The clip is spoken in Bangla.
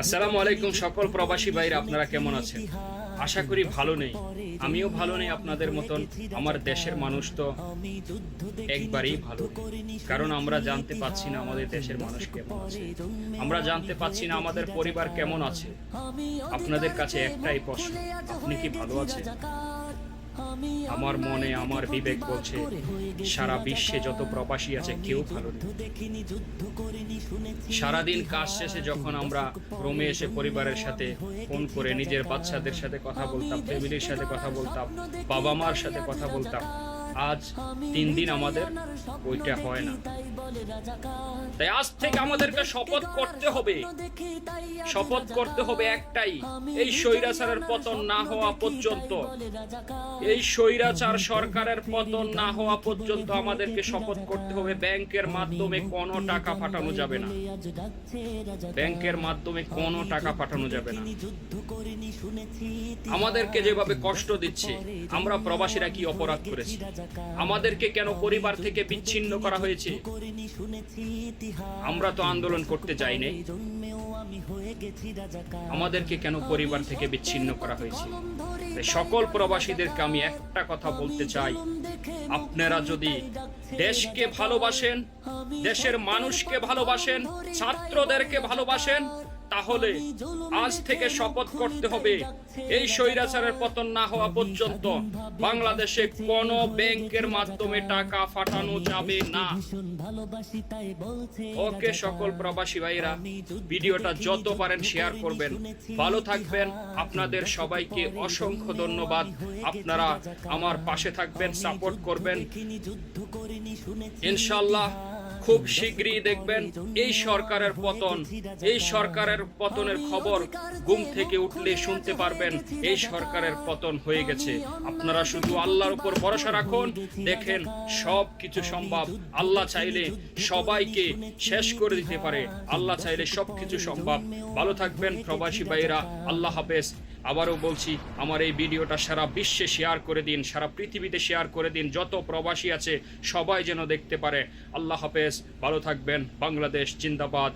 আসসালামু আলাইকুম, সকল প্রবাসী ভাইরা, আপনারা কেমন আছেন? আশা করি ভালো নেই। আমিও ভালো নেই আপনাদের মতন। আমার দেশের মানুষ তো একবারেই ভালো কারণ আমরা জানতে পাচ্ছি না আমাদের দেশের মানুষ কেমন আছে। আমরা জানতে পাচ্ছি না আমাদের পরিবার কেমন আছে। আপনাদের কাছে একটাই প্রশ্ন, আপনি কি ভালো আছেন? আমার মনে আমার বিবেক বলছে, সারা বিশ্বে যত প্রবাসী আছে, কেউ ভালো সারাদিন কাজ শেষে যখন আমরা রোমে এসে পরিবারের সাথে ফোন করে, নিজের বাচ্চাদের সাথে কথা বলতাম, ফ্যামিলির সাথে কথা বলতাম বাবা মার সাথে কথা বলতাম আজ তিন দিন আমাদের ওইটা হয় না। তাই আজ থেকে আমাদেরকে শপথ করতে হবে। শপথ করতে হবে একটাই, এই স্বৈরাচারের পতন না হওয়া পর্যন্ত। এই স্বৈরাচার সরকারের পতন না হওয়া পর্যন্ত আমাদেরকে শপথ করতে হবে, ব্যাংকের মাধ্যমে কোনো টাকা পাঠানো যাবে না। ব্যাংকের মাধ্যমে কোনো টাকা পাঠানো যাবে না। আমাদেরকে যেভাবে কষ্ট দিচ্ছে, আমরা প্রবাসীরা কি অপরাধ করেছি? আমাদেরকে কেন পরিবার থেকে বিচ্ছিন্ন করা হয়েছে? আমরা তো আন্দোলন করতে যাই নাই। আমাদেরকে কেন পরিবার থেকে বিচ্ছিন্ন করা হয়েছে? সকল প্রবাসীদেরকে আমি একটা কথা বলতে চাই। আপনারা যদি দেশকে ভালোবাসেন, দেশের মানুষকে ভালোবাসেন, ছাত্রদেরকে ভালোবাসেন তাহলে আজ থেকে শপথ করতে হবে। এই স্বৈরাচারের পতন না হওয়া পর্যন্ত বাংলাদেশে কোনো ব্যাংকের মাধ্যমে টাকা পাঠানো যাবে না। ওকে সকল প্রবাসী ভাইরা ভিডিওটা যত পারেন শেয়ার করবেন। ভালো থাকবেন। আপনাদের সবাইকে অসংখ্য ধন্যবাদ। আপনারা আমার পাশে থাকবেন সাপোর্ট করবেন। ইনশাল্লাহ খুব শীঘ্রই দেখবেন এই সরকারের পতন, এই সরকারের পতনের খবর ঘুম থেকে উঠলে শুনতে পারবেন, এই সরকারের পতন হয়ে গেছে। আপনারা শুধু আল্লাহর উপর ভরসা রাখুন, দেখেন সব কিছু সম্ভব। আল্লাহ চাইলে সবাইকে শেষ করে দিতে পারে। আল্লাহ চাইলে সব কিছু সম্ভব। ভালো থাকবেন প্রবাসী ভাইরা আল্লাহ হাফেজ। আবারও বলছি, আমার এই ভিডিওটা সারা বিশ্বে শেয়ার করে দিন, সারা পৃথিবীতে শেয়ার করে দিন। যত প্রবাসী আছে, সবাই যেন দেখতে পারে। আল্লাহ হাফেজ ভালো থাকবেন। বাংলাদেশ জিন্দাবাদ।